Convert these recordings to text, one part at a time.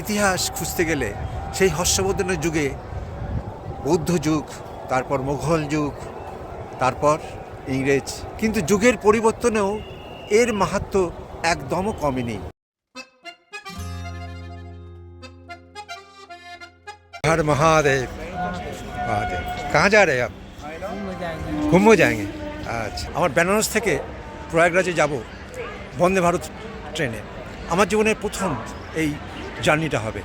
ইতিহাস খুঁজতে গেলে সেই হর্ষবর্ধনের যুগে বৌদ্ধ যুগ তারপর মুঘল যুগ তারপর ইংরেজ কিন্তু যুগের পরিবর্তনেও এর মাহাত্ম একদমও কমেনি हर महादेव महादेव कहाँ जा रहे हैं आप ঘুমো যায়গে আচ্ছা আমার বেনারস থেকে প্রয়াগরাজে যাব বন্দে ভারত ট্রেনে আমার জীবনের প্রথম এই জার্নিটা হবে।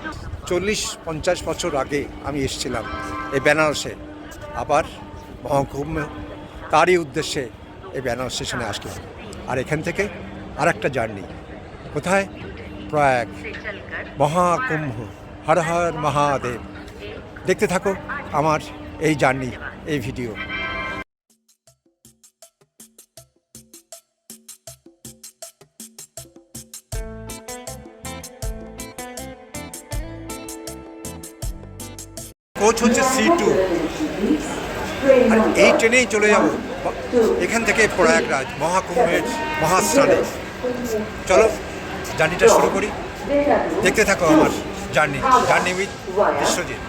চল্লিশ, পঞ্চাশ বছর আগে আমি এসেছিলাম এই বেনারসে। আবার মহাকুম্ভ তারই উদ্দেশ্যে এই বেনারস স্টেশনে আসলাম। আর এখান থেকে আর একটা জার্নি। কোথায়? প্রয়াগ। মহাকুম্ভ। হর হর মহাদেব। দেখতে থাকো আমার এই জার্নি, এই ভিডিও। আর এই ট্রেনেই চলে যাব। এখান থেকে প্রয়াগরাজ মহাকুম্ভের মহাস্নানে চলো, জার্নিটা শুরু করি। দেখতে থাকো আমার জার্নি জার্নি উইথ বিশ্বজিৎ।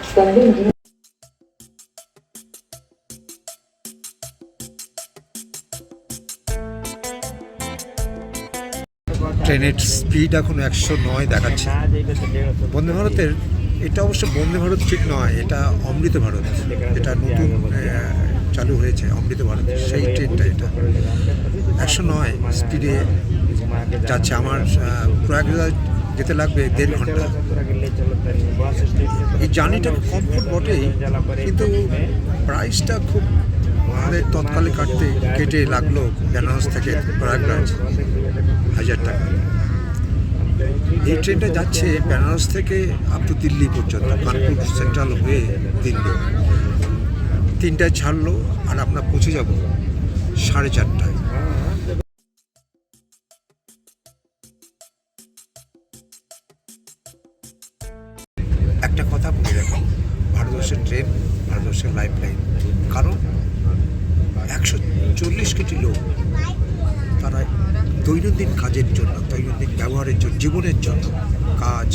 ট্রেনের স্পিড এখন একশো নয় দেখাচ্ছে। বন্দে ভারতের এটা অবশ্য বন্দে ভারত ঠিক নয়, এটা অমৃত ভারত। এটা নতুন চালু হয়েছে, অমৃত ভারত। সেই ট্রেনটা এটা। একশো নয় স্পিডে যাচ্ছে। আমার প্রয়াগরাজ যেতে লাগবে দেড় ঘণ্টা। এই জার্নিটা কমফোর্ট বটেই, কিন্তু প্রাইসটা খুব আমাদের তৎকালে কাটতে কেটে লাগল বেনারস থেকে প্রয়াগরাজ। হাজার টাকা। এই ট্রেনটা যাচ্ছে বেনারস থেকে আপ টু দিল্লি পর্যন্ত কানপুর সেন্ট্রাল হয়ে দিল্লি। তিনটায় ছাড়লো, আর আমরা পৌঁছে যাব সাড়ে চারটায়। একটা কথা বলে রাখি, ভারতবর্ষের ট্রেন ভারতবর্ষের লাইফ লাইন কারণ একশো চল্লিশ কোটি লোক, তারা দৈনন্দিন কাজের জন্য, দৈনন্দিন ব্যবহারের জন্য, জীবনের জন্য কাজ,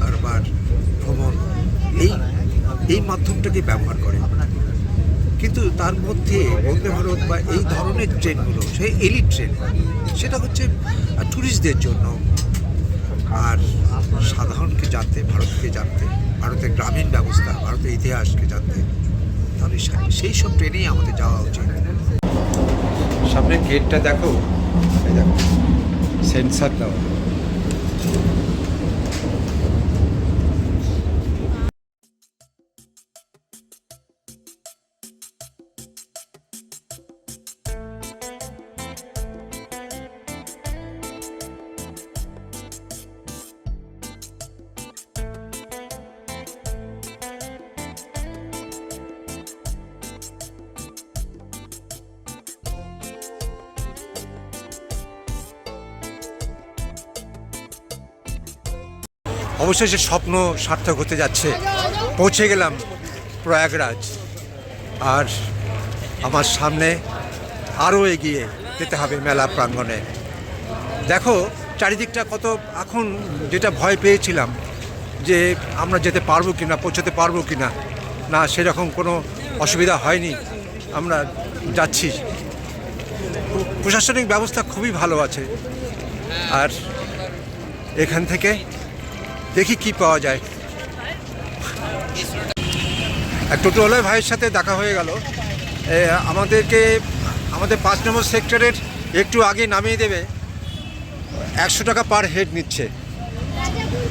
কারবার, ভ্রমণ, এই এই মাধ্যমটাকে ব্যবহার করে। কিন্তু তার মধ্যে বন্দে ভারত বা এই ধরনের ট্রেনগুলো, সেই এলিট ট্রেন, সেটা হচ্ছে ট্যুরিস্টদের জন্য। আর সাধারণকে জানতে, ভারতকে জানতে, ভারতের গ্রামীণ ব্যবস্থা, ভারতের ইতিহাসকে জানতে, তাহলে সেই সব ট্রেনেই আমাদের যাওয়া উচিত। সামনে গেটটা দেখো। এই দেখো সেন্সার দেওয়া অবশেষে স্বপ্ন সার্থক হতে যাচ্ছে। পৌঁছে গেলাম প্রয়াগরাজ। আর আমার সামনে আরও এগিয়ে যেতে হবে মেলা প্রাঙ্গণে। দেখো, চারিদিকটা কত, এখন যেটা ভয় পেয়েছিলাম যে আমরা যেতে পারব কি না পৌঁছতে পারব কি না না, সেরকম কোনো অসুবিধা হয়নি। আমরা যাচ্ছি। প্রশাসনিক ব্যবস্থা খুবই ভালো আছে। আর এখান থেকে দেখি কি পাওয়া যায়। এক টোটোওয়ালা ভাইয়ের সাথে দেখা হয়ে গেল। আমাদেরকে, আমাদের পাঁচ নম্বর সেক্টরের একটু আগে নামিয়ে দেবে। একশো টাকা পার হেড নিচ্ছে।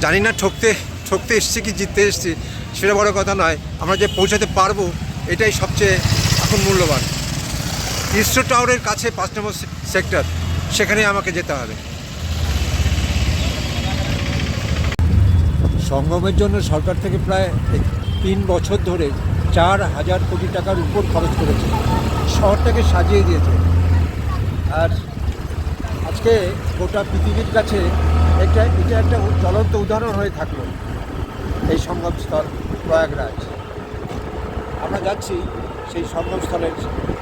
জানি না ঠকতে ঠকতে এসছি কি জিততে এসছি, সেটা বড় কথা নয়। আমরা যে পৌঁছাতে পারব, এটাই সবচেয়ে এখন মূল্যবান। ইস্রো টাওয়ারের কাছে পাঁচ নম্বর সেক্টর সেখানে আমাকে যেতে হবে। সঙ্গমের জন্য সরকার থেকে প্রায় তিন বছর ধরে চার হাজার কোটি টাকার উপর খরচ করেছে। শহরটাকে সাজিয়ে দিয়েছে। আর আজকে গোটা পৃথিবীর কাছে এটা এটা একটা জ্বলন্ত উদাহরণ হয়ে থাকল এই সঙ্গমস্থল প্রয়াগরাজ। আমরা যাচ্ছি সেই সঙ্গমস্থলের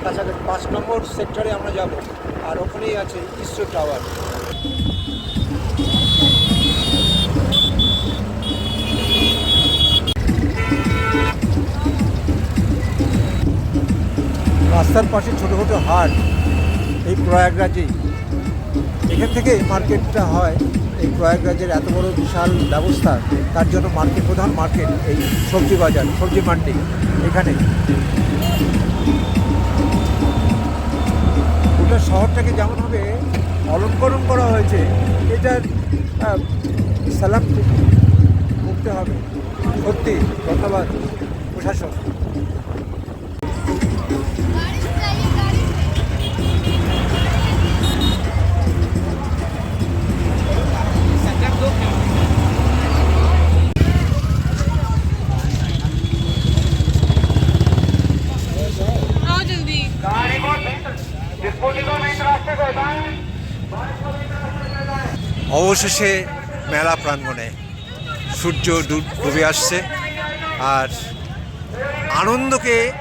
কাছাকাছি, পাঁচ নম্বর সেক্টরে আমরা যাব, আর ওখানেই আছে ইসরো টাওয়ার রাস্তার পাশে ছোটো ছোটো হাট, এই প্রয়াগরাজেই। এখান থেকে মার্কেটটা হয়, এই প্রয়াগরাজের এত বড় বিশাল ব্যবস্থা, তার জন্য মার্কেট, প্রধান মার্কেট, এই সবজি বাজার, সবজি মান্ডি, এখানে। গোটা শহরটাকে যেমনভাবে অলঙ্করণ করা হয়েছে, এটার সালাম করতে হবে। সত্যি, ধন্যবাদ, প্রশাসন। অবশেষে মেলা প্রাঙ্গণে সূর্য ডুব- আসছে আর আনন্দকে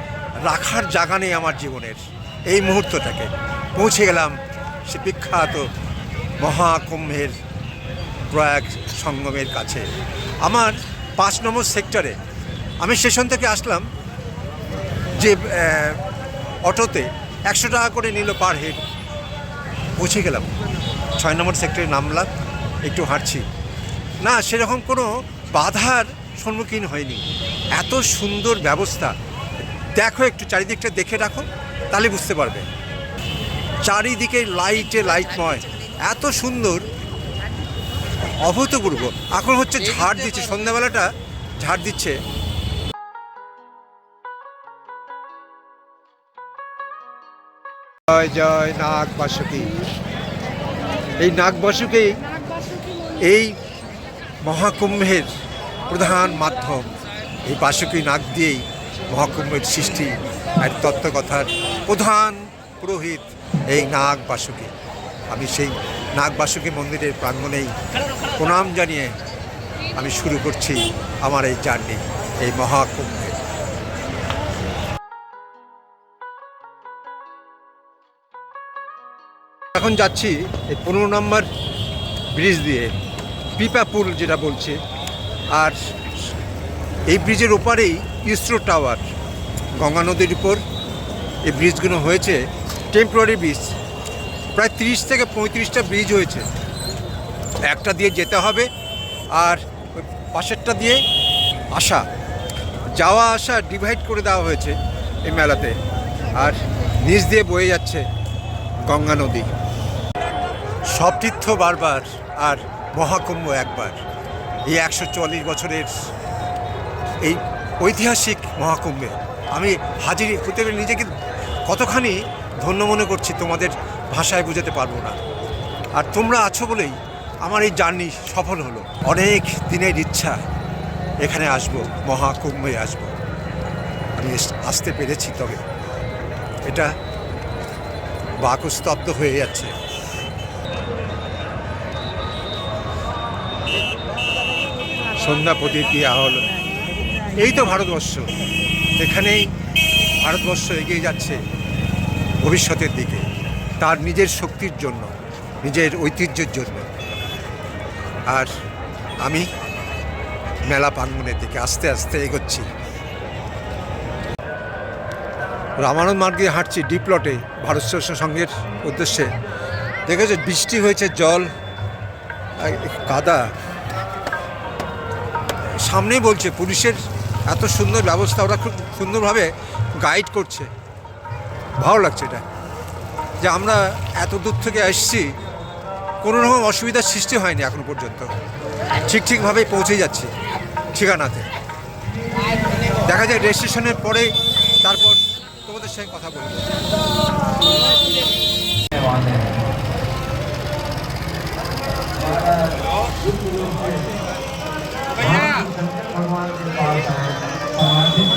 রাখার জায়গা নেই আমার জীবনের। এই মুহূর্তটাকে পৌঁছে গেলাম সে বিখ্যাত মহাকুম্ভের প্রয়াগ সঙ্গমের কাছে। আমার পাঁচ নম্বর সেক্টরে আমি স্টেশন থেকে আসলাম যে অটোতে একশো টাকা করে নিল পার হেড। পৌঁছে গেলাম। ছয় নম্বর সেক্টরে নামলাম একটু হাঁটছি। না, সেরকম কোনো বাধার সম্মুখীন হয়নি। এত সুন্দর ব্যবস্থা। দেখো একটু চারিদিকটা দেখে রাখো, তাহলে বুঝতে পারবে। চারিদিকে লাইটে লাইটময় এত সুন্দর, অভূতপূর্ব। এখন হচ্ছে ঝাড় দিচ্ছে, সন্ধ্যাবেলাটা ঝাড় দিচ্ছে। জয় জয়, নাগ বাসুকি এই নাগ বাসুকি এই মহাকুম্ভের প্রধান মাধ্যম। এই বাসুকি নাগ দিয়েই মহাকুম্ভের সৃষ্টি আর তত্ত্বকথার প্রধান পুরোহিত এই নাগ বাসুকি আমি সেই নাগ বাসুকি মন্দিরের প্রাঙ্গণেই প্রণাম জানিয়ে আমি শুরু করছি আমার এই জার্নি, এই মহাকুম্ভে। এখন যাচ্ছি এই পনেরো নম্বর ব্রিজ দিয়ে, পিপা পুল যেটা বলছে। আর এই ব্রিজের ওপারেই ইসরো টাওয়ার গঙ্গা নদীর উপর। এই ব্রিজগুলো হয়েছে টেম্পোরারি ব্রিজ প্রায় তিরিশ থেকে পঁয়ত্রিশটা ব্রিজ হয়েছে। একটা দিয়ে যেতে হবে আর পাশেরটা দিয়ে আসা। যাওয়া, আসা ডিভাইড করে দেওয়া হয়েছে এই মেলাতে। আর নিচ দিয়ে বয়ে যাচ্ছে গঙ্গা নদী। সব তীর্থ বারবার আর মহাকুম্ভ একবার। এই একশো চল্লিশ বছরের এই ঐতিহাসিক মহাকুম্ভে। আমি হাজির হতে পেরে নিজেকে কতখানি ধন্য মনে করছি তোমাদের ভাষায় বোঝাতে পারব না। আর তোমরা আছো বলেই আমার এই জার্নি সফল হলো। অনেক দিনের ইচ্ছা এখানে আসব, মহাকুম্ভে আসব। আমি আসতে পেরেছি তবে। এটা বাকস্তব্ধ হয়ে যাচ্ছে। সন্ধ্যা প্রদীপ দেওয়া হলো। এই তো ভারতবর্ষ। এখানেই ভারতবর্ষ এগিয়ে যাচ্ছে ভবিষ্যতের দিকে, তার নিজের শক্তির জন্য, নিজের ঐতিহ্যের জন্য। আর আমি মেলা প্রাঙ্গনের দিকে আস্তে আস্তে এগোচ্ছি। রামানন্দ মার্গে হাঁটছি ডিপ্লটে ভারত সংঘের উদ্দেশ্যে। দেখেছে, বৃষ্টি হয়েছে, জল কাদা সামনেই বলছে, পুলিশের এত সুন্দর ব্যবস্থা, ওরা খুব সুন্দরভাবে গাইড করছে। ভালো লাগছে এটা, যে আমরা এত দূর থেকে এসেছি, কোনো রকম অসুবিধার সৃষ্টি হয়নি এখন পর্যন্ত। ঠিক ঠিকভাবেই পৌঁছে যাচ্ছি ঠিকানাতে। দেখা যায় রেজিস্ট্রেশনের পরে তারপর তোমাদের সঙ্গে কথা বলব। One to the